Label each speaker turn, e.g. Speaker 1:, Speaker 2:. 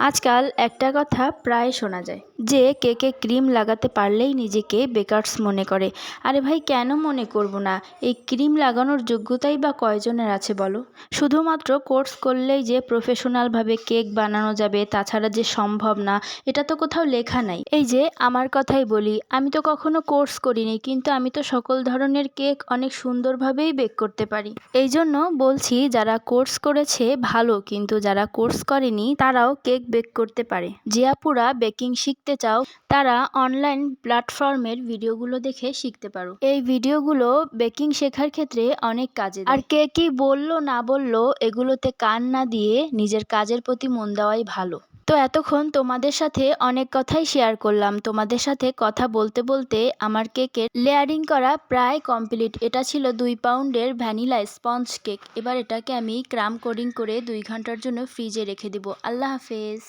Speaker 1: আজকাল একটা কথা প্রায় শোনা যায়। যে কেকে ক্রিম লাগাতে পারলেই নিজেকে বেকারস মনে করে। আরে ভাই, কেন মনে করব না? এই ক্রিম লাগানোর যোগ্যতাই বা কয়জনের আছে বলো? শুধুমাত্র কোর্স করলেই যে প্রফেশনালভাবে কেক বানানো যাবে তাছাড়া যে সম্ভব না, এটা তো কোথাও লেখা নাই। এই যে, আমার কথাই বলি, আমি তো কখনো কোর্স করিনি, কিন্তু আমি তো সকল ধরনের কেক অনেক সুন্দরভাবেই বেক করতে পারি। এই জন্য বলছি, যারা কোর্স করেছে, ভালো, কিন্তু যারা কোর্স করেনি, তারাও কেক বেক করতে পারে। যে আপুরা বেকিং শিখতে চাও, তারা অনলাইন প্ল্যাটফর্মের ভিডিওগুলো দেখে শিখতে পারো। এই ভিডিওগুলো বেকিং শেখার ক্ষেত্রে অনেক কাজে আর কে কি বলল না বলল, এগুলোতে কান না দিয়ে নিজের কাজের প্রতি মন দেওয়াই ভালো। তো এতক্ষণ তোমাদের সাথে অনেক কথাই শেয়ার করলাম। তোমাদের সাথে কথা বলতে বলতে আমার কেকের লেয়ারিং করা প্রায় কমপ্লিট। এটা ছিল দুই পাউন্ডের ভ্যানিলা স্পঞ্জ কেক। এবার এটাকে আমি ক্রাম কোডিং করে দুই ঘণ্টার জন্য ফ্রিজে রেখে দিব। আল্লাহ হাফেজ।